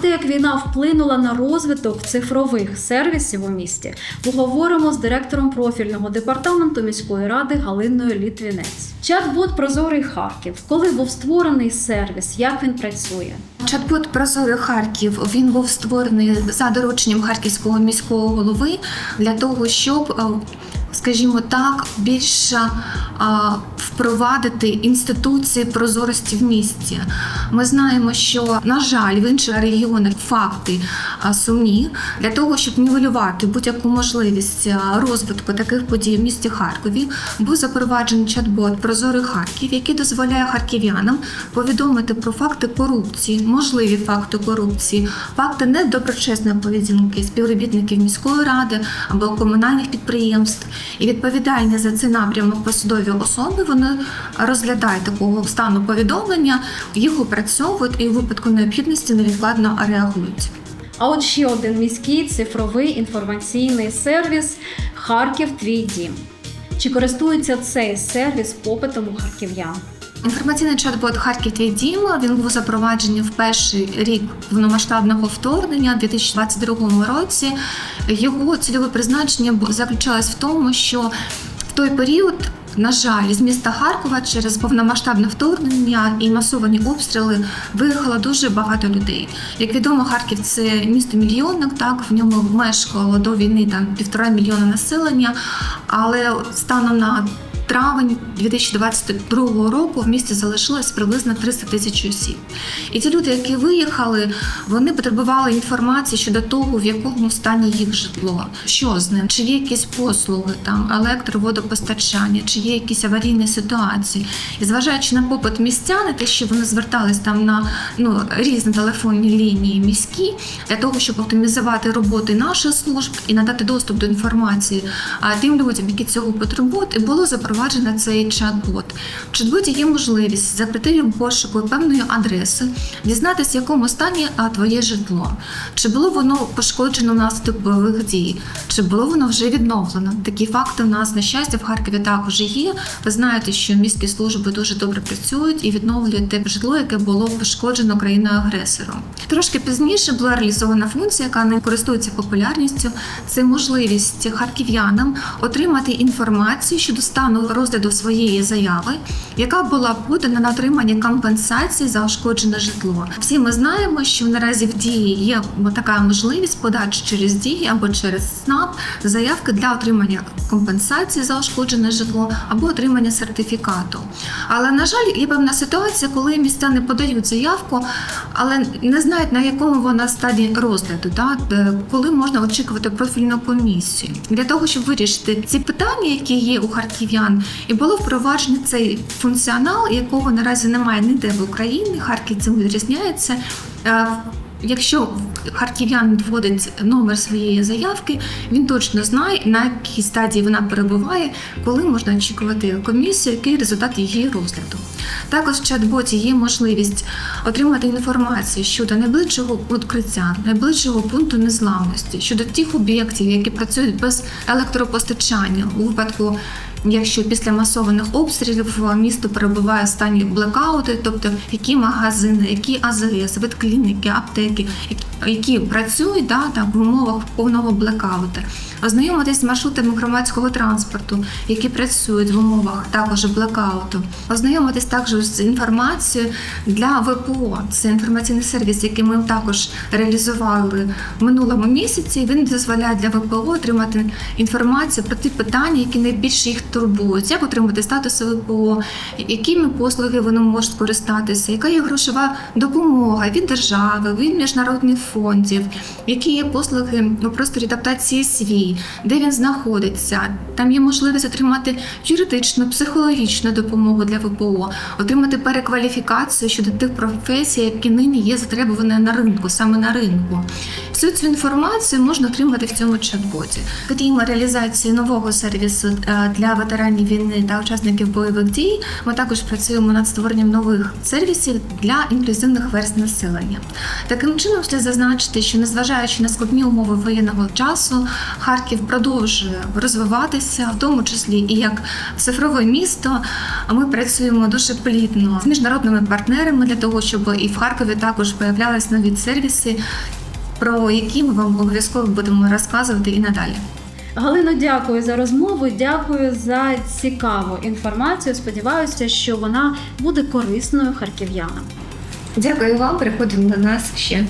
те, як війна вплинула на розвиток цифрових сервісів у місті, поговоримо з директором профільного департаменту міської ради Галиною Літвінець. Чат-бот Прозорий Харків. Коли був створений сервіс, як він працює? Чат-бот Прозорий Харків він був створений за дорученням харківського міського голови для того, щоб, е, скажімо так, більше впровадити інституції прозорості в місті. Ми знаємо, що на жаль, в інших регіонах факти сумні для того, щоб нівелювати будь-яку можливість розвитку таких подій в місті Харкові, був запроваджений чат-бот Прозорий Харків, який дозволяє харків'янам повідомити про факти корупції, можливі факти корупції, факти недоброчесної поведінки співробітників міської ради або комунальних підприємств. І відповідальні за цей напрямок посадові особи вони розглядають такого стану повідомлення, їх опрацьовують і у випадку необхідності невідкладно реагують. А от ще один міський цифровий інформаційний сервіс Харків Твій дім. Чи користується цей сервіс попитом у харків'ян? Інформаційний чат-бот Харків твій дім він був запроваджений в перший рік повномасштабного вторгнення у 2022 році. Його цільове призначення заключалось в тому, що в той період. На жаль, з міста Харкова через повномасштабне вторгнення і масовані обстріли виїхало дуже багато людей. Як відомо, Харків це місто мільйонник, так в ньому мешкало до війни там півтора мільйона населення, але станом на травень 2022 року в місті залишилось приблизно 300 тисяч осіб. І ті люди, які виїхали, вони потребували інформації щодо того, в якому стані їх житло, що з ним, чи є якісь послуги, там електроводопостачання, чи є якісь аварійні ситуації. І зважаючи на попит містян, і те, що вони звертались там на ну, різні телефонні лінії міські, для того, щоб оптимізувати роботи наших служб і надати доступ до інформації тим людям, які цього потребують, і було запроваджено цей чат-бот. В чат-боті є можливість за критерієм пошуку певної адреси дізнатися, в якому стані твоє житло, чи було воно пошкоджено внаслідок бойових дій, чи було воно вже відновлено. Такі факти у нас на щастя в Харкові також є. Ви знаєте, що міські служби дуже добре працюють і відновлюють те житло, яке було пошкоджено країною агресором. Трошки пізніше була реалізована функція, яка не користується популярністю. Це можливість харків'янам отримати інформацію щодо стану розгляду своєї заяви, яка була подана на отримання компенсації за ушкоджене житло. Всі ми знаємо, що наразі в дії є така можливість подачі через дії або через СНАП заявки для отримання компенсації за ушкоджене житло або отримання сертифікату. Але на жаль, є певна ситуація, коли містяни подають заявку, але не знають на якому вона стадії розгляду, да? коли можна очікувати профільну комісію. Для того, щоб вирішити ці питання, які є у харків'ян, і було впроваджено цей функціонал, якого наразі немає ніде в Україні. Харків цим відрізняється. Якщо Якщо харків'ян вводить номер своєї заявки, він точно знає, на якій стадії вона перебуває, коли можна очікувати комісію, який результат її розгляду. Також в чат-боті є можливість отримати інформацію щодо найближчого відкриття, найближчого пункту незламності, щодо тих об'єктів, які працюють без електропостачання у випадку. Якщо після масованих обстрілів місто перебуває в стані блекаути, тобто які магазини, які АЗС, ветклініки, аптеки, які- працюють да, так, в умовах повного блекауту, ознайомитись з маршрутами громадського транспорту, які працюють в умовах також блекауту, ознайомитись також з інформацією для ВПО. Це інформаційний сервіс, який ми також реалізували в минулому місяці. Він дозволяє для ВПО отримати інформацію про ті питання, які найбільше їх турбують, як отримати статус ВПО, якими послуги вони можуть користатися, яка є грошова допомога від держави, від міжнародних фондів, які є послуги у просторі адаптації свій, де він знаходиться. Там є можливість отримати юридичну, психологічну допомогу для ВПО, отримати перекваліфікацію щодо тих професій, які нині є затребувані на ринку, саме на ринку. Всю цю інформацію можна отримати в цьому чат-боті. Крім реалізації нового сервісу е, для ветеранів війни та учасників бойових дій. Ми також працюємо над створенням нових сервісів для інклюзивних верст населення. Таким чином, слід зазначити, що незважаючи на складні умови воєнного часу, Харків продовжує розвиватися, в тому числі і як цифрове місто. Ми працюємо дуже плідно з міжнародними партнерами для того, щоб і в Харкові також появлялись нові сервіси, про які ми вам обов'язково будемо розказувати і надалі. Галино, дякую за розмову. Дякую за цікаву інформацію. Сподіваюся, що вона буде корисною харків'янам. Дякую вам. Приходимо до нас ще.